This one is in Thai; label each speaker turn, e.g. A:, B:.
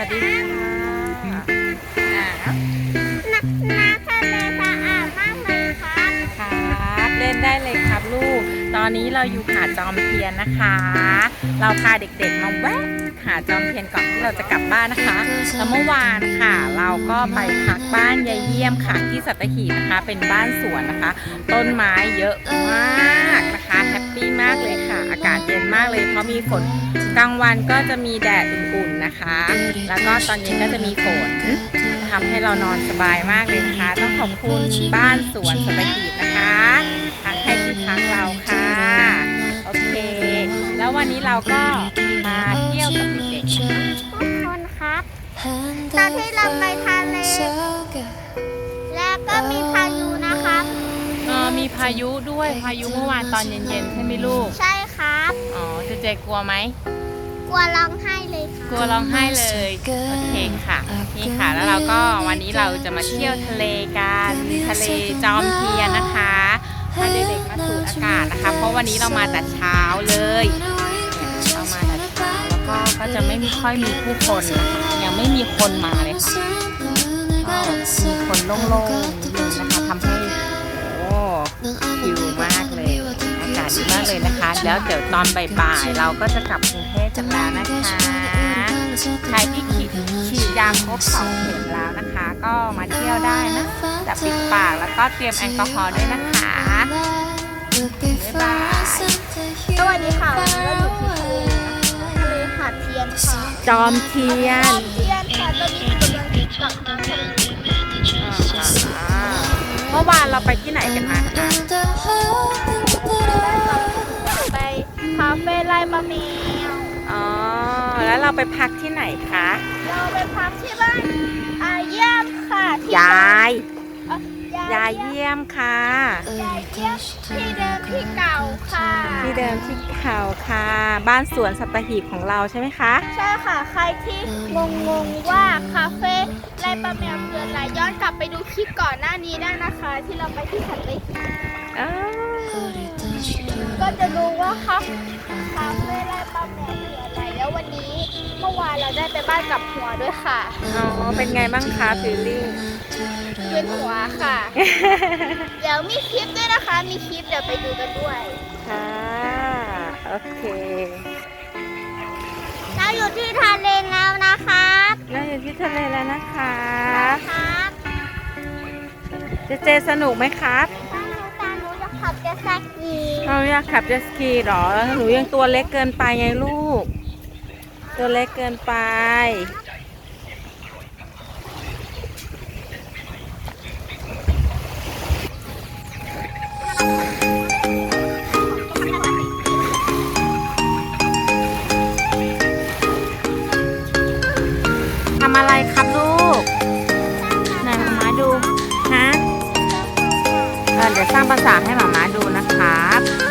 A: วัสดีค่ะอ่า
B: น้ำทะเลสะอาดมากเลยครับ
A: ครับ เล่นได้เลยครับลูก ตอนนี้เราอยู่หาดจอมเทียนนะคะ เราพาเด็กๆมาแวะหาดจอมเทียนก่อนที่เราจะกลับบ้านนะคะแล้วเมื่อวานค่ะ เราก็ไปพักบ้านยายเยี่ยมค่ะที่สัตหีบนะคะ เป็นบ้านสวนนะคะ ต้นไม้เยอะมากนะคะแฮปปี้มากเลยค่ะ อากาศเย็นมากเลยเพราะมีฝน กลางวันก็จะมีแดดอุ่นๆนะคะ แล้วก็ตอนเย็นก็จะมีฝนทำให้เรานอนสบายมากเลยนะคะ ต้องขอบคุณบ้านสวนสัตหีบนะคะพักให้ที่พักเราค่ะ โอเค แล้ววันนี้เราก็มาเที่ยวกับเด็กๆนะคะ
B: ทุกคนครับตอนที่เราไปทะเลแล้วก็มีพายุนะครับ
A: เออมีพายุด้วยพายุเมื่อวานตอนเย็นๆใช่ไหมลูก
B: ใช่ครับ
A: อ๋อเจเจกลัวไหม
B: กลัวร้องไห้เลยค่ะ
A: กลัวร้องไห้เลยโอเคค่ะนี่ค่ะแล้วเราก็วันนี้เราจะมาเที่ยวทะเลกันทะเลจอมเทียนนะคะพาเด็กๆมาสูดอากาศนะคะ เพราะวันนี้เรามาแต่เช้าเลยเรามาแต่เช้าแล้วก็ก็จะไม่ค่อยมีผู้คน ยังไม่มีคนมาเลยค่ะมีคนโล่งๆ แล้วเดี๋ยวตอนบ่ายๆเราก็จะกลับกรุงเทพกันแล้วนะคะใครที่ฉีดฉีดยาครบสองเข็มแล้วนะคะ ก็มาเที่ยวได้นะแต่ปิดปากแล้วก็เตรียมแอลกอฮอล์ด้วยนะคะบ๊ายบาย
B: สวัสดีค่ะวันนี้เราอยู่ที่ทะเลนะคะทะเลหาดเทียนค่ะ
A: จอมเทีย
B: หานดเทียนค่ะตอนนี้กำลังกลับมาทะเล
A: อ่าเมื่อวานเราไปที่ไหนกันมาคะ
B: ไปคาเฟ่ไล่มะเมียว
A: อ๋อ แล้วเราไปพักที่ไหนคะ
B: เราไปพักที่บ้านอาเยี่ยมค่ะที่
A: ยาย
B: เอ่อยา
A: ยเยี่ยมค่ะ
B: ยายเยี่ยมที่เดิมที่เก่าค่ะ
A: ที่เดิมที่เขาค่ะ บ้านสวนสัตหีบของเราใช่ไหมคะ
B: ใช่ค่ะใครที่งงงๆว่าคาเฟ่ไล่ปลาแมวคืออะไรย้อนกลับไปดูคลิปก่อนหน้านี้ได้นะคะ ที่เราไปที่สัตหีบ
A: อ๋อ
B: ก็จะรู้ว่าคาคา ววันนี้เมื่อวานเราได้ไปบ้านกับหัวด้วยค่ะ
A: อ๋อเป็นไงบ้างคะฟิลลิ่ง
B: เป็นหัวค่ะ เดี๋ยวมีคลิปด้วยนะคะ มีคลิปเดี๋ยวไปดูกันด้วย
A: ค่ะโอเค
B: เราอยู่ที่ทะเลแล้วนะครับ
A: เราอยู่ที่ทะเลแล้วนะคะ
B: ครับ
A: เจเจสนุกไหมครับ
B: ถ้าหนูตาหนูจะขับเจะสกี
A: เราอยากขับเจ็ตสกีเหรอ หนูยังตัวเล็กเกินไปไงลูก ตัวเล็กเกินไป ทำอะไรครับลูก ไหนมามาดู ฮะ เออเดี๋ยวสร้างภาษาให้หมามาดูนะครับ